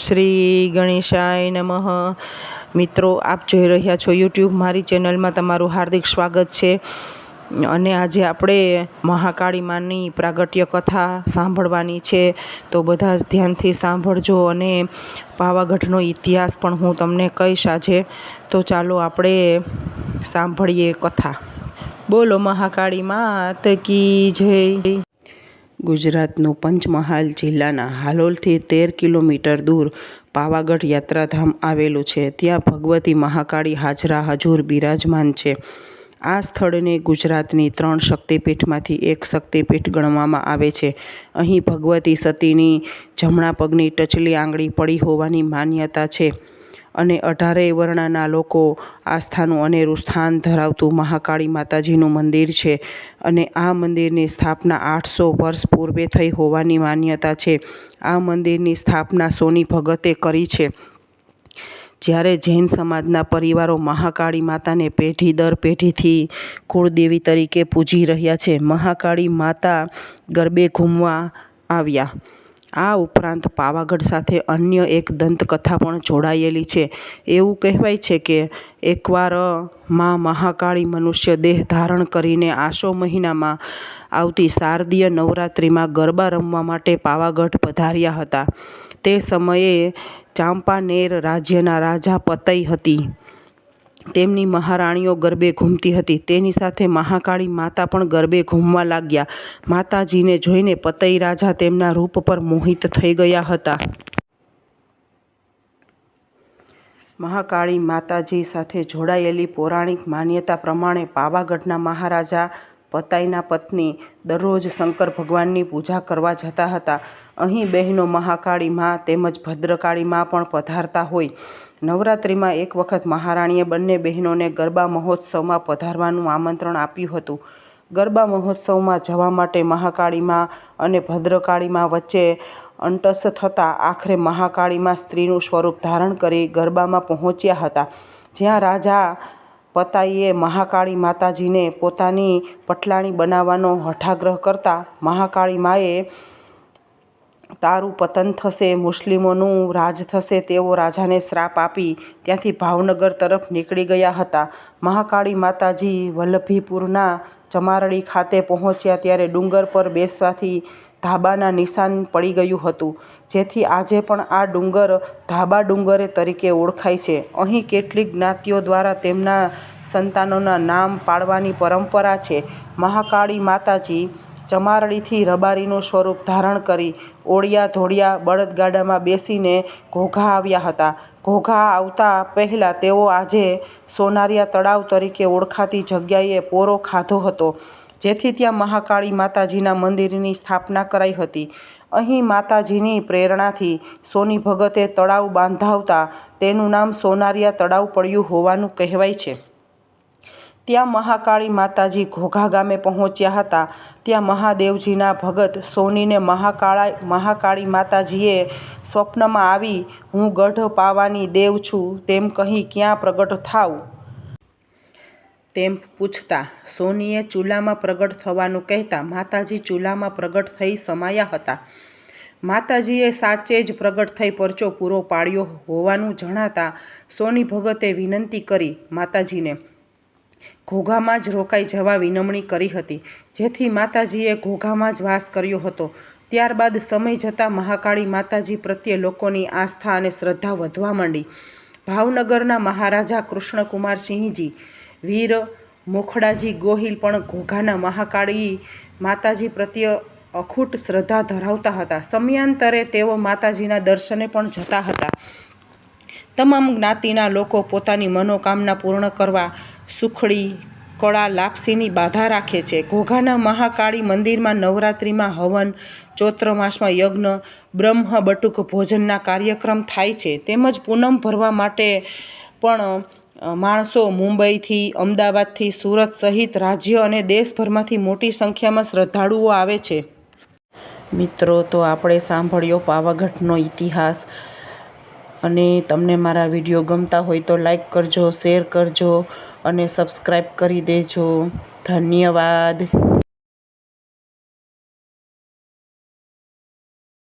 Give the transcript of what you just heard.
શ્રી ગણેશાય નમઃ. મિત્રો, આપ જોઈ રહ્યા છો યુટ્યુબ મારી ચેનલમાં તમારું હાર્દિક સ્વાગત છે. અને આજે આપણે મહાકાળી માની પ્રાગટ્ય કથા સાંભળવાની છે. તો બધા જ ધ્યાનથી સાંભળજો અને પાવાગઢનો ઇતિહાસ પણ હું તમને કહીશ આજે. તો ચાલો આપણે સાંભળીએ કથા. બોલો મહાકાળી માત કી જય. ગુજરાતનું પંચમહાલ જિલ્લાના હાલોલથી તેર કિલોમીટર દૂર પાવાગઢ યાત્રાધામ આવેલું છે. ત્યાં ભગવતી મહાકાળી હાજરા હજુર બિરાજમાન છે. આ સ્થળને ગુજરાતની ત્રણ શક્તિપીઠમાંથી એક શક્તિપીઠ ગણવામાં આવે છે. અહીં ભગવતી સતીની જમણા પગની ટચલી આંગળી પડી હોવાની માન્યતા છે. અને અઢારેય વર્ણના લોકો આસ્થાનું અનેરું સ્થાન ધરાવતું મહાકાળી માતાજીનું મંદિર છે. અને આ મંદિરની સ્થાપના આઠસો વર્ષ પૂર્વે થઈ હોવાની માન્યતા છે. આ મંદિરની સ્થાપના સોની ભગતે કરી છે. જ્યારે જૈન સમાજના પરિવારો મહાકાળી માતાને પેઢી દર પેઢીથી કુળદેવી તરીકે પૂજી રહ્યા છે, મહાકાળી માતા ગરબે ઘૂમવા આવ્યા. આ ઉપરાંત પાવાગઢ સાથે અન્ય એક દંતકથા પણ જોડાયેલી છે. એવું કહેવાય છે કે એકવારમાં મહાકાળી મનુષ્ય દેહ ધારણ કરીને આસો મહિનામાં આવતી શારદીય નવરાત્રિમાં ગરબા રમવા માટે પાવાગઢ પધાર્યા હતા. તે સમયે ચાંપાનેર રાજ્યના રાજા પતઈ હતી. તેમની મહારાણીઓ ગરબે ઘૂમતી હતી. તેની સાથે મહાકાળી માતા પણ ગરબે ઘૂમવા લાગ્યા. માતાજીને જોઈને પતઈ રાજા તેમના રૂપ પર મોહિત થઈ ગયા હતા. મહાકાળી માતાજી સાથે જોડાયેલી પૌરાણિક માન્યતા પ્રમાણે પાવાગઢના મહારાજા પતાઈના પત્ની દરરોજ શંકર ભગવાનની પૂજા કરવા જતા હતા. અહીં બહેનો મહાકાળી મા તેમજ ભદ્રકાળી મા પણ પધારતા હોય. નવરાત્રિમાં એક વખત મહારાણીએ બંને બહેનોને ગરબા મહોત્સવમાં પધારવાનું આમંત્રણ આપ્યું હતું. ગરબા મહોત્સવમાં જવા માટે મહાકાળીમાં અને ભદ્રકાળીમાં વચ્ચે અંટસ થતાં આખરે મહાકાળીમાં સ્ત્રીનું સ્વરૂપ ધારણ કરી ગરબામાં પહોંચ્યા હતા. જ્યાં રાજા પતાઈએ મહાકાળી માતાજીને પોતાની પટલાણી બનાવવાનો હઠાગ્રહ કરતા મહાકાળી માએ તારું પતન થશે, મુસ્લિમોનું રાજ થશે તેવો રાજાને શ્રાપ આપી ત્યાંથી ભાવનગર તરફ નીકળી ગયા હતા. મહાકાળી માતાજી વલ્લભીપુરના ચમારડી ખાતે પહોંચ્યા ત્યારે ડુંગર પર બેસવાથી ધાબાના નિશાન પડી ગયું હતું, જેથી આજે પણ આ ડુંગર ધાબા ડુંગરે તરીકે ઓળખાય છે. અહીં કેટલીક જ્ઞાતિઓ દ્વારા તેમના સંતાનોના નામ પાડવાની પરંપરા છે. મહાકાળી માતાજી ચમારડીથી રબારીનું સ્વરૂપ ધારણ કરી ઓળિયા ધોળિયા બળદગાડામાં બેસીને ઘોઘા આવ્યા હતા. ઘોઘા આવતા પહેલાં તેઓ આજે સોનારિયા તળાવ તરીકે ઓળખાતી જગ્યાએ પોરો ખાધો હતો. જેથી ત્યાં મહાકાળી માતાજીના મંદિરની સ્થાપના કરાઈ હતી. અહીં માતાજીની પ્રેરણાથી સોની ભગતે તળાવ બાંધાવતા તેનું નામ સોનારિયા તળાવ પડ્યું હોવાનું કહેવાય છે. ત્યાં મહાકાળી માતાજી ઘોઘા ગામે પહોંચ્યા હતા. ત્યાં મહાદેવજીના ભગત સોનીને મહાકાળા, મહાકાળી માતાજીએ સ્વપ્નમાં આવી, હું ગઢ પાવાની દેવ છું, તેમ કહી ક્યાં પ્રગટ થાવ તેમ પૂછતા, સોનીએ ચૂલામાં પ્રગટ થવાનું કહેતા માતાજી ચૂલામાં પ્રગટ થઈ સમાયા હતા. માતાજીએ સાચે જ પ્રગટ થઈ પરચો પૂરો પાડ્યો હોવાનું જણાતા સોની ભગતે વિનંતી કરી માતાજીને. ઘોઘામાં જ રોકાઈ જવા વિનમણી કરી હતી, જેથી માતાજીએ ઘોઘામાં જ વાસ કર્યો હતો. ત્યારબાદ સમય જતાં મહાકાળી માતાજી પ્રત્યે લોકોની આસ્થા અને શ્રદ્ધા વધવા માંડી. ભાવનગરના મહારાજા કૃષ્ણકુમારસિંહજી વીર મોખડાજી ગોહિલ પણ ઘોઘાના મહાકાળી માતાજી પ્રત્યે અખૂટ શ્રદ્ધા ધરાવતા હતા. સમયાંતરે તેઓ માતાજીના દર્શને પણ જતા હતા. તમામ જ્ઞાતિના લોકો પોતાની મનોકામના પૂર્ણ કરવા સુખડી કળા લાપસીની બાધા રાખે છે. ઘોઘાના મહાકાળી મંદિરમાં નવરાત્રિમાં હવન, ચૈત્ર માસમાં યજ્ઞ, બ્રહ્મ, બટુક ભોજનના કાર્યક્રમ થાય છે. તેમજ પૂનમ ભરવા માટે પણ માણસો મુંબઈથી, અમદાવાદથી, સુરત સહિત રાજ્ય અને દેશભરમાંથી મોટી સંખ્યામાં શ્રદ્ધાળુઓ આવે છે. મિત્રો, તો આપણે સાંભળ્યો પાવાગઢનો ઇતિહાસ. અને તમને મારા વીડિયો ગમતા હોય તો લાઈક કરજો, શેર કરજો અને સબસ્ક્રાઈબ કરી દેજો. ધન્યવાદ.